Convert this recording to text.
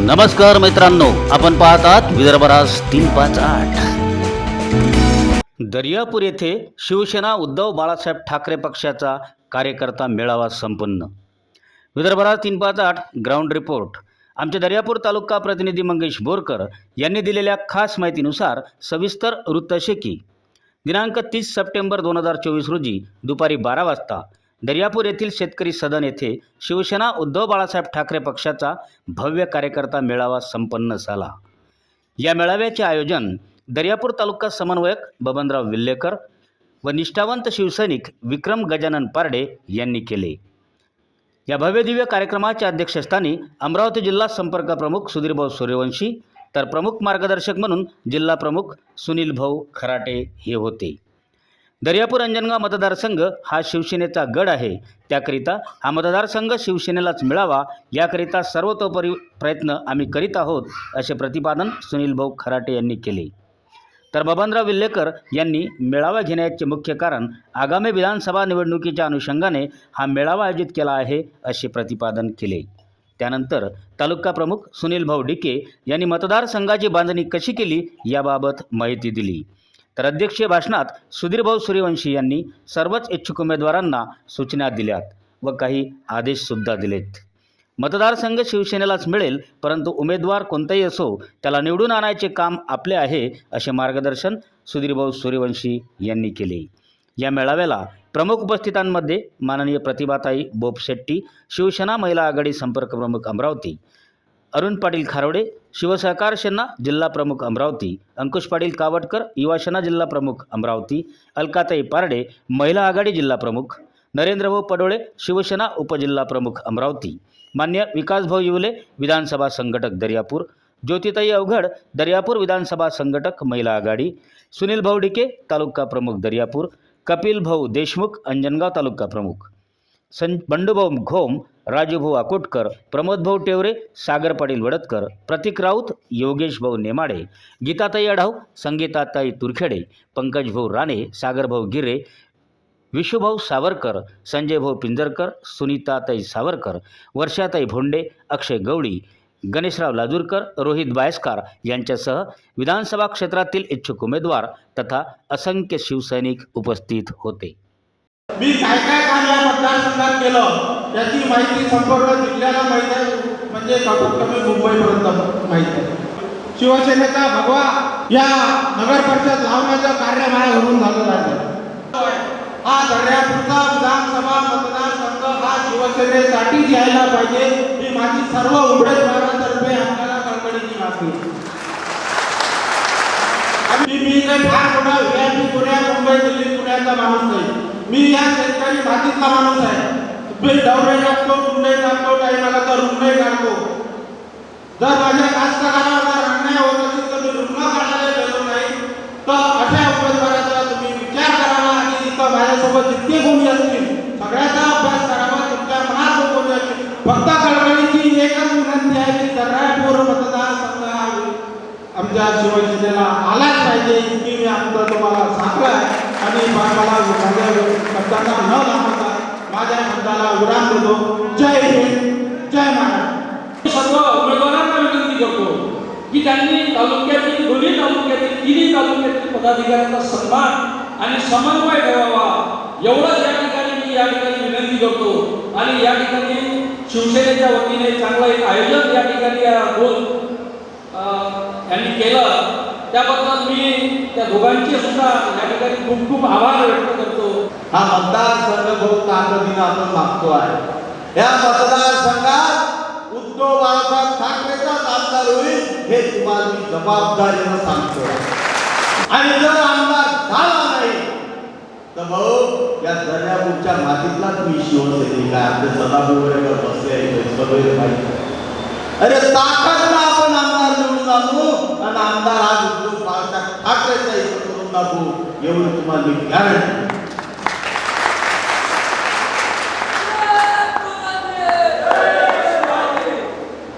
नमस्कार मित्रांनो आपण पाहतात विदर्भराज तीन पाच आठ. दर्यापूर येथे शिवसेना उद्धव बाळासाहेब ठाकरे पक्षाचा कार्यकर्ता मेळावा संपन्न. विदर्भराज तीन पाच आठ ग्राउंड रिपोर्ट आमचे दर्यापूर तालुका प्रतिनिधी मंगेश बोरकर यांनी दिलेल्या खास माहितीनुसार सविस्तर वृत्तशेकी. दिनांक तीस सप्टेंबर दोन हजार चोवीस रोजी दुपारी बारा वाजता दर्यापूर येथील शेतकरी सदन येथे शिवसेना उद्धव बाळासाहेब ठाकरे पक्षाचा भव्य कार्यकर्ता मेळावा संपन्न झाला. या मेळाव्याचे आयोजन दर्यापूर तालुका समन्वयक बबनराव विल्लेकर व निष्ठावंत शिवसैनिक विक्रम गजानन पारडे यांनी केले. या भव्यदिव्य कार्यक्रमाच्या अध्यक्षस्थानी अमरावती जिल्हा संपर्क प्रमुख सुधीरभाऊ सूर्यवंशी तर प्रमुख मार्गदर्शक म्हणून जिल्हा प्रमुख सुनील भाऊ खराटे हे होते. दर्यापूर अंजनगाव मतदारसंघ हा शिवसेनेचा गड आहे. त्याकरिता हा मतदारसंघ शिवसेनेलाच मिळावा याकरिता सर्वतोपरी प्रयत्न आम्ही करीत आहोत असे प्रतिपादन सुनील भाऊ खराटे यांनी केले. तर बबनराव विल्लेकर यांनी मेळावा घेण्याचे मुख्य कारण आगामी विधानसभा निवडणुकीच्या अनुषंगाने हा मेळावा आयोजित केला आहे असे प्रतिपादन केले. त्यानंतर तालुका प्रमुख सुनील भाऊ डिके यांनी मतदारसंघाची बांधणी कशी केली याबाबत माहिती दिली. तर अध्यक्षीय भाषणात सुधीरभाऊ सूर्यवंशी यांनी सर्वच इच्छुक उमेदवारांना सूचना दिल्यात व काही आदेशसुद्धा दिलेत. मतदारसंघ शिवसेनेलाच मिळेल परंतु उमेदवार कोणताही असो त्याला निवडून आणायचे काम आपले आहे असे मार्गदर्शन सुधीरभाऊ सूर्यवंशी यांनी केले. या मेळाव्याला प्रमुख उपस्थितांमध्ये माननीय प्रतिभाताई बोपशेट्टी शिवसेना महिला आघाडी संपर्क प्रमुख अमरावती अरुण पाटील खारोडे शिवसहकार सेना जिल्हा प्रमुख अमरावती अंकुश पाटील कावटकर युवासेना जिल्हा प्रमुख अमरावती अलकाताई पारडे महिला आघाडी जिल्हा प्रमुख नरेंद्रभाऊ पडोळे शिवसेना उपजिल्हा प्रमुख अमरावती मान्य विकासभाऊ येवले विधानसभा संघटक दर्यापूर ज्योतिताई अवघड दर्यापूर विधानसभा संघटक महिला आघाडी सुनील भाऊ डिके तालुका प्रमुख दर्यापूर कपिल भाऊ देशमुख अंजनगाव तालुका प्रमुख. सं बंडूभाऊ घोम राजूभाऊ आकोटकर प्रमोदभाऊ टेवरे सागर पाटील वडतकर प्रतीक राऊत योगेशभाऊ नेमाडे गीताताई अढाव संगीताताई तुरखेडे पंकजभाऊ राणे सागरभाऊ गिरे विशुभाऊ सावरकर संजयभाऊ पिंजरकर सुनीताताई सावरकर वर्षाताई भोंडे अक्षय गवळी गणेशराव लाजूरकर रोहित बायस्कार यांच्यासह विधानसभा क्षेत्रातील इच्छुक उमेदवार तथा असंख्य शिवसैनिक उपस्थित होते. मी काय काय संघात केलं त्याची माहिती संपूर्ण जिल्ह्याला माहीत आहे म्हणजे कमीत कमी मुंबईपर्यंत माहिती आहे. शिवसेनेचा भगवा या नगर परिषद लावण्याचं कार्य माझ्या घरून झालेलं आहे. हा दर्यापूरचा विधानसभा मतदारसंघ हा शिवसेनेसाठी यायला पाहिजे ही माझी सर्व उमेदवारांतर्फे आपल्याला कळकळीची मागणी आहे. आणि मी काही फार मोठा व्हीआयपी पुण्या मुंबई दिल्ली पुण्याचा माणूस नाही. मी या शेतकरी मातीतला माणूस आहे. मी डवरे टाकतो कुंडे टाकतो टाईमाला तर रुंडे टाकतो जर माझ्या कास्तकारावर अन्याय होत असेल तर मी रुग्ण काढायला गेलो नाही तर अशा उमेदवाराचा तुम्ही विचार करावा आणि तिथं माझ्यासोबत जितके कोणी असतील. सगळ्याचा अभ्यास करावा तुमच्या मनात कोणी असतील. फक्त कळकळीची एकच विनंती आहे की दर्यापूर मतदारसंघ हा आमच्या शिवसेनेला आलाच पाहिजे इतकी मी आमचं तुम्हाला सांगतो आहे आणि मा- माझ्या शब्दांना न लावता माझ्या भक्ताला उडान देतो. जय हिंद जय महाराज. सर्व उमेदवारांना विनंती करतो की त्यांनी तालुक्यातील दोन्ही तालुक्यातील तिन्ही तालुक्यातील पदाधिकाऱ्यांचा सन्मान आणि समन्वय ठेवावा. एवढंच या ठिकाणी मी या ठिकाणी विनंती करतो. आणि या ठिकाणी शिवसेनेच्या वतीने चांगलं एक आयोजन या ठिकाणी या दोन यांनी केलं. त्याबद्दल मी त्या दोघांचे सुद्धा या ठिकाणी खूप खूप आभार व्यक्त करतो. हा मतदारसंघ बहुत ताकदीनं आपण मागतो आहे. या मतदारसंघात उद्धव बाळासाहेब ठाकरेचा आमदार होईल हे तुम्हाला मी जबाबदारीनं सांगतो आणि जर आमदार झाला नाही तर भाऊ या दर्यापूरच्या मातीतला तुम्ही शिवसैनिक आहे आपले सदाभाऊ बसले आहे सगळे माहिती. अरे ताकद आपण आमदार निवडून आणू. आणि आमदार आज उद्धव बाळासाहेब ठाकरेचा इथं करून दाखवू